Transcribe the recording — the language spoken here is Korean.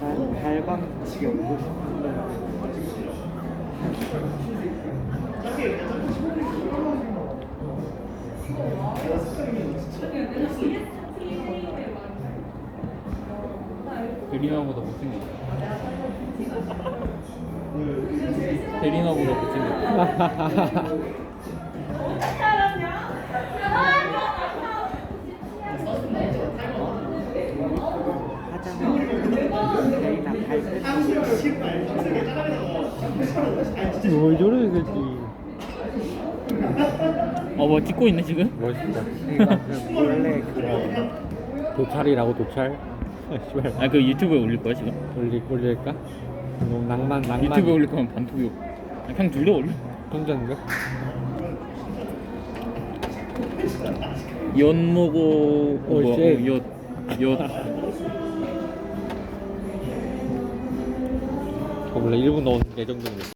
달- 달방치기 없고 베리나보다 못생겼다. 베리나보다 못생겼다 레이나 발표 뭘 저래 새끼 어, 뭐 찍고 있네 지금? 멋있다 원래 그거 도찰이라고 도찰 씨발 아, 그 유튜브에 올릴 거야 지금? 올리 올릴까? 너무 낭만 낭만 유튜브에 올릴 거면 반투교. 아, 그냥 둘 다 올려. 혼자인데? 연모고 오, 뭐, 쉣. 엿, 엿. 원래 1분 넣었는데 이 정도는